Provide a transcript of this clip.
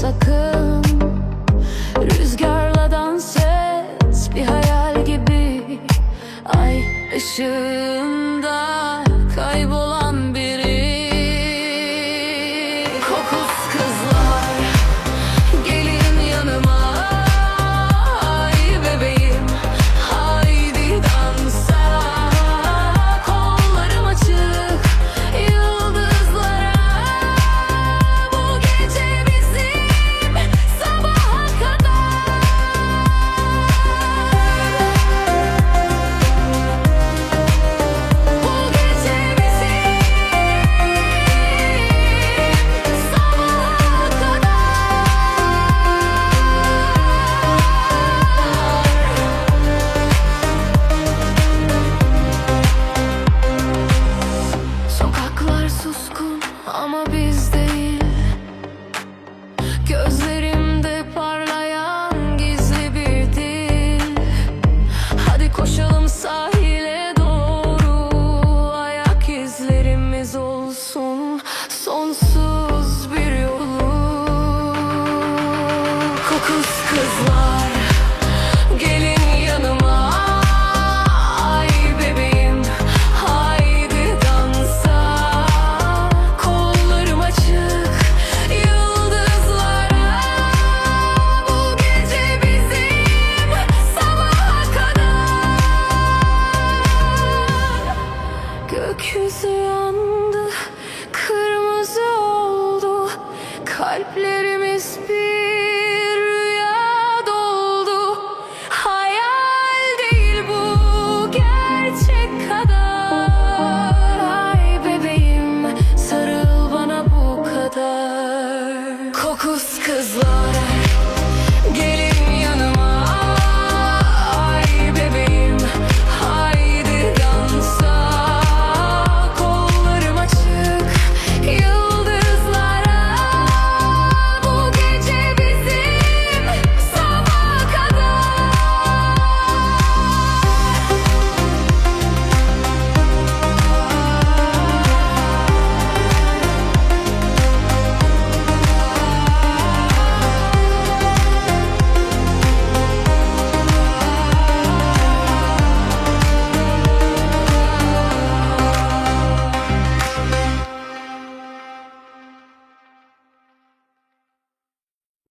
sakın Rüzgarla dans et bir hayal gibi Ay ışığım Ama bizde Gökyüzü yandı, kırmızı oldu. Kalplerimiz bir rüya doldu. Hayal değil bu, gerçek kadar. Ay bebeğim, sarıl bana bu kadar. Kokus